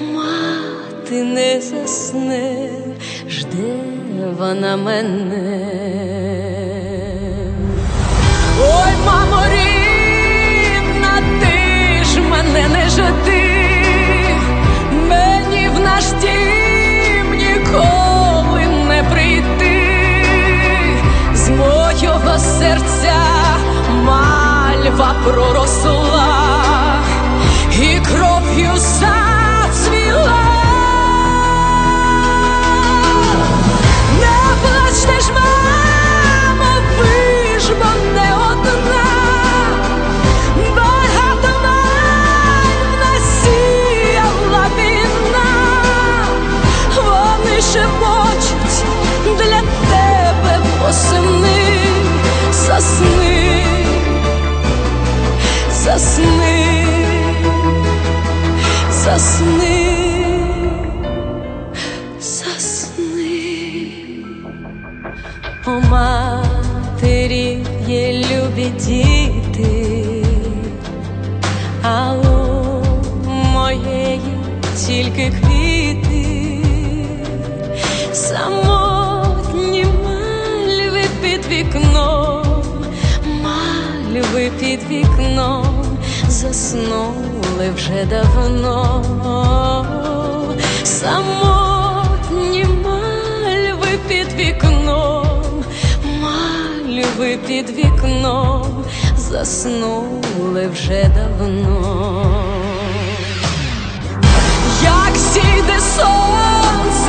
мати не засне, жде вона мене. Ой, мамо, рідна, ти ж мене не жди, мені в наш дім ніколи не прийти, з мого серця мальва проросла і кров'ю зацвіла. Засни, засни. У матері є любі діти, а у моєї тільки квіти, самотні мальви під вікном, мальви під вікном минули вже давно, самотні мальви під вікном, мальви під вікном, заснули вже давно, як сійде сонце.